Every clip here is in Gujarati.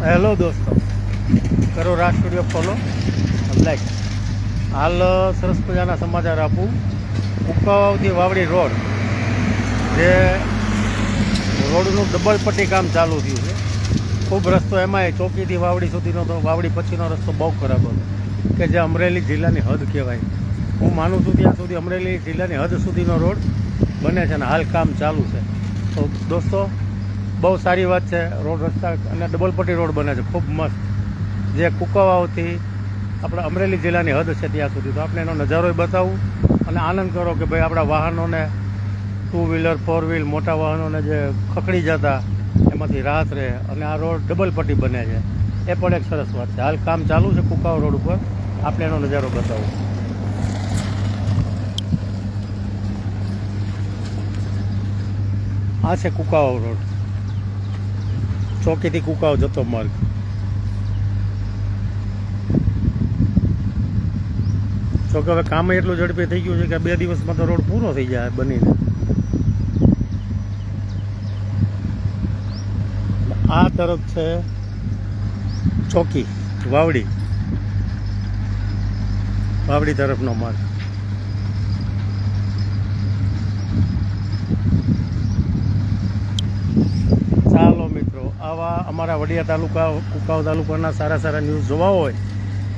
હેલો દોસ્તો. કરો રાજ સ્ટુડિયો ફોલો લાઈક હાલ સરસ મજાના સમાચાર આપું. ઉકાવાવથી વાવડી રોડ, જે રોડનું ડબલ પટ્ટી કામ ચાલુ થયું છે. ખૂબ રસ્તો એમાંય ચોકીથી વાવડી સુધીનો તો વાવડી પછીનો રસ્તો બહુ ખરાબ હતો. કે જે અમરેલી જિલ્લાની હદ કહેવાય. હું માનું છું ત્યાં સુધી અમરેલી જિલ્લાની હદ સુધીનો રોડ બને છે અને હાલ કામ ચાલુ છે. તો દોસ્તો બહુ સારી વાત છે. રોડ રસ્તા અને ડબલ પટ્ટી રોડ બને છે. ખૂબ મસ્ત. જે કુકાવાવથી આપણા અમરેલી જિલ્લાની હદ છે ત્યાં સુધી. તો આપણે એનો નજારો બતાવું અને આનંદ કરો કે ભાઈ આપણા વાહનોને ટુ વ્હીલર ફોર વ્હીલ મોટા વાહનોને જે ખખડી જતા, એમાંથી રાહત રહે અને આ રોડ ડબલ પટ્ટી બને છે. એ પણ એક સરસ વાત છે. હાલ કામ ચાલુ છે કુકાવ રોડ ઉપર. આપણે એનો નજારો બતાવું. આ છે કુકાવ રોડ. ચોકીથી કુકાવ જતો માર્ગ. તો કે હવે કામ એટલું ઝડપી થઈ ગયું છે કે બે દિવસમાં તો રોડ પૂરો થઈ જાય બનીને. આ તરફ છે ચોકી, વાવડી. વાવડી તરફનો માર્ગ ચાલો મિત્રો આવા અમારા વડિયા તાલુકા કુકાવ તાલુકાના સારા સારા ન્યૂઝ જોવા હોય,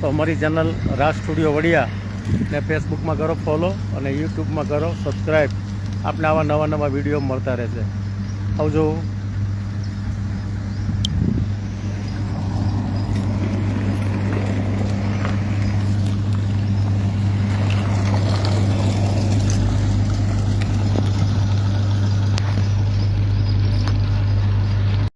તો અમારી ચેનલ રાજ સ્ટુડિયો વડિયા ને ફેસબુકમાં કરો ફોલો અને યુટ્યુબમાં કરો સબસ્ક્રાઈબ આપને આવા નવા નવા વીડિયો મળતા રહેશે. આવજો.